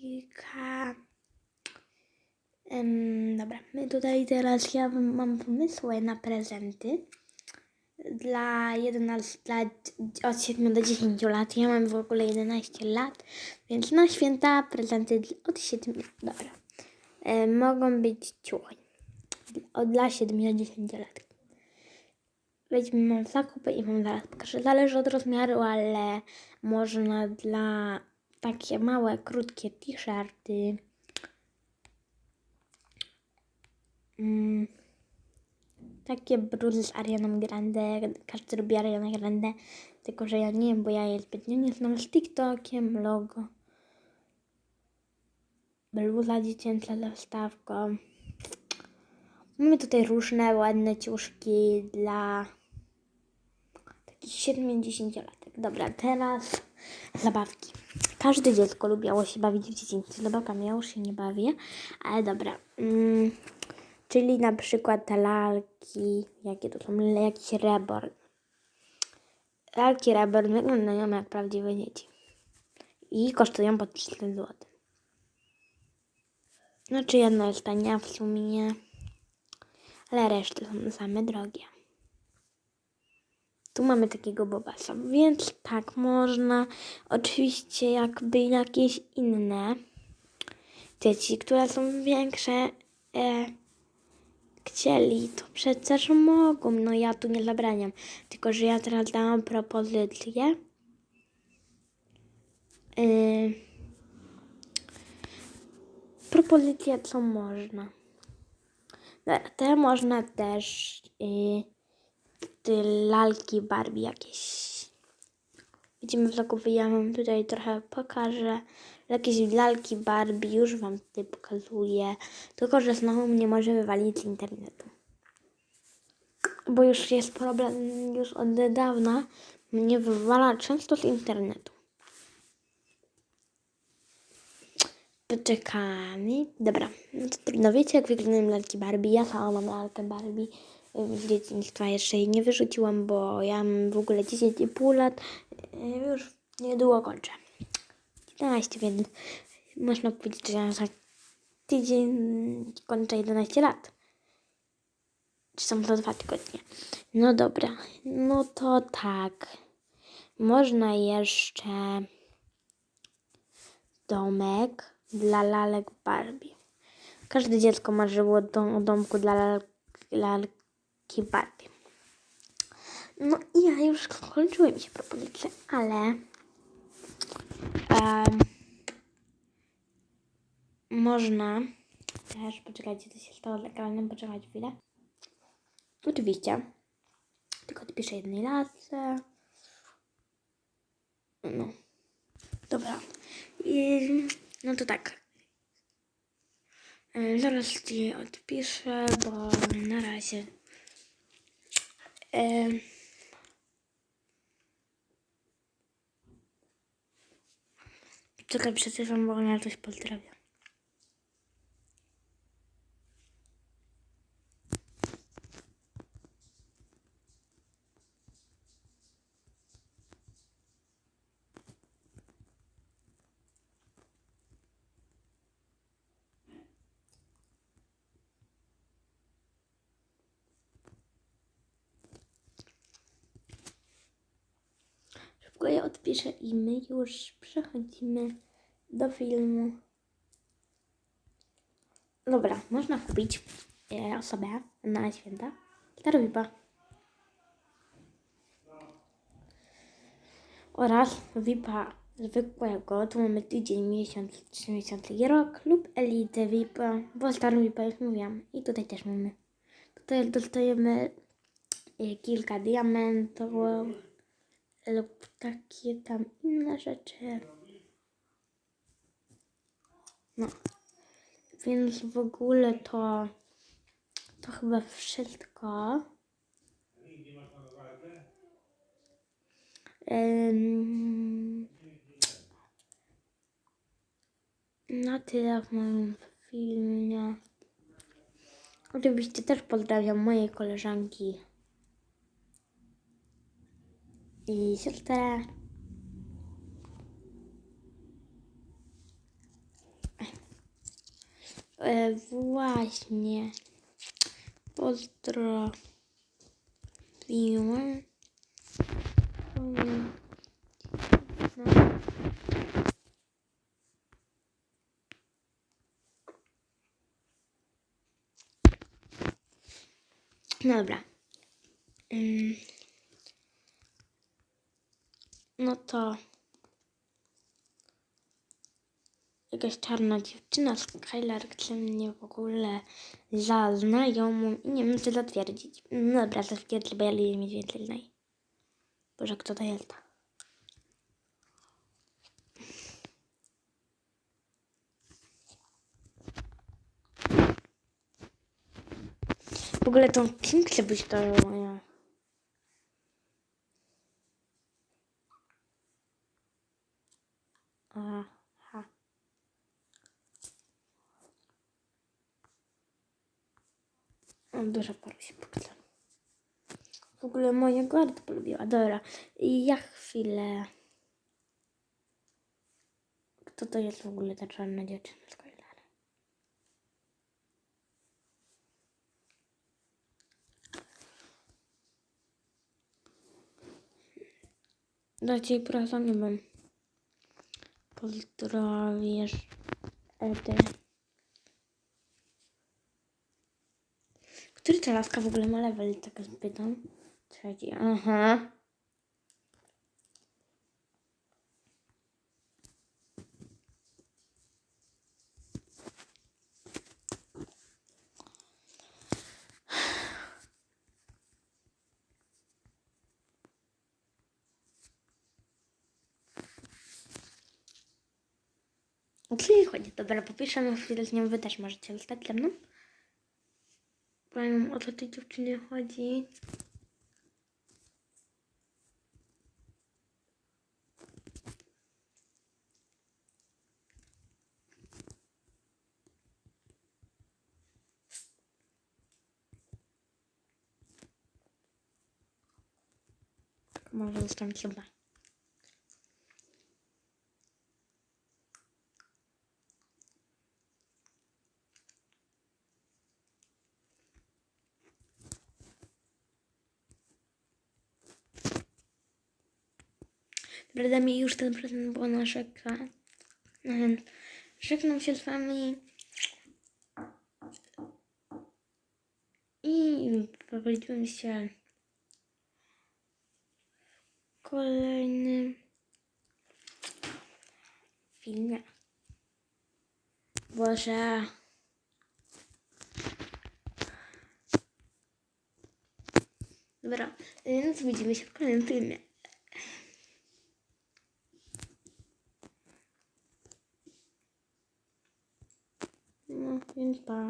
kilka. Em, dobra, my tutaj teraz ja mam pomysły na prezenty dla 11 lat, od 7 do 10 lat. Ja mam w ogóle 11 lat, więc na święta prezenty od 7 lat. Dobra. E, mogą być ciuchy od dla 7 do 10 lat. Weźmy mam zakupy i wam zaraz pokażę. Zależy od rozmiaru, ale można dla takie małe, krótkie t-shirty. Mm, takie bluzy z Arianą Grande. Każdy lubi Ariana Grande. Tylko, że ja nie, bo ja jej zbytnio nie znam z TikTokiem, logo. Bluza dziecięca ze wstawką. Mamy tutaj różne ładne ciuszki dla takich 70-latek. Dobra, teraz zabawki. Każde dziecko lubiało się bawić w dzieciństwie zabawkami. Ja już się nie bawię, ale dobra. Mm, czyli na przykład te lalki, jakie to są, jakiś reborn. Lalki reborn wyglądają jak prawdziwe dzieci. I kosztują po 300 zł. Znaczy jedno jest tania w sumie ale reszty są same drogie. Tu mamy takiego bobasa, więc tak można. Oczywiście jakby jakieś inne dzieci, które są większe, e, chcieli, to przecież mogą. No ja tu nie zabraniam. Tylko, że ja teraz dałam propozycję. Yy, propozycję, co można. Te można też yy, te lalki Barbie jakieś. Widzimy w zakupie, ja wam tutaj trochę pokażę. Jakieś lalki Barbie, już wam tutaj pokazuję. Tylko, że znowu mnie może wywalić z internetu. Bo już jest problem, już od dawna mnie wywala często z internetu. Poczekamy. Dobra, no to. Wiecie, jak wyglądają lalki Barbie? Ja sama mam lalkę Barbie dzieciństwa. Jeszcze jej nie wyrzuciłam, bo ja mam w ogóle 10,5 lat. Yy, Już niedługo kończę. 11, więc można powiedzieć, że za tydzień kończę 11 lat. Czy są to dwa tygodnie? No dobra, no to tak. Można jeszcze domek dla lalek Barbie. Każde dziecko marzyło o dom, o domku dla lal, lalki Barbie. No i ja już skończyły mi się propozycje, ale em, można też, poczekajcie, co się stało z ekranem, poczekajcie chwilę. Oczywiście, tylko odpiszę jednej lasce. No. Dobra. I, no to tak. Zaraz ci odpiszę, bo na razie. E, Czekaj, przeczytam, bo ona coś pozdrawia. Je odpiszę i my już przechodzimy do filmu. Dobra, można kupić e, osobę na święta. Starowipa. Oraz VIPa zwykłego, tu mamy tydzień, miesiąc, trzy miesiące i rok lub elitę VIPa, bo starą VIPa już mówiłam. I tutaj też mamy. Tutaj dostajemy e, kilka diamentów lub takie tam inne rzeczy. No. Więc w ogóle to to chyba wszystko. Na tyle w moim filmie. Oczywiście też pozdrawiam mojej koleżanki i siostrę. e, właśnie. No. Dobra. Ym. No to jakaś czarna dziewczyna, Skylar chce mnie w ogóle za i nie wiem co zatwierdzić. No dobra, zatwierdzę, bo ja lubię mieć więcej znaj. Boże, kto to jest? W ogóle tą kim chce być to moja. Aha. Dużo paru się pokazało. W ogóle moja garda polubiła. Dobra. I ja chwilę. Kto to jest w ogóle ta czarna dziewczyna? Dajcie jej prosto, nie wiem. Pozdrowisz Edy. Który ta laska w ogóle ma level, tak spytam? Trzeci, aha. O co jej chodzi? Dobra, popiszę chwilę z nią, wy też możecie zostać ze mną. Powiem o co tej dziewczynie chodzi. Może zostawić chyba. Prawda mi już ten prezent, bo ona czeka. Em, Żegnam się z wami. I powiedziałem się w kolejnym filmie. Boże. Dobra, więc widzimy się w kolejnym filmie.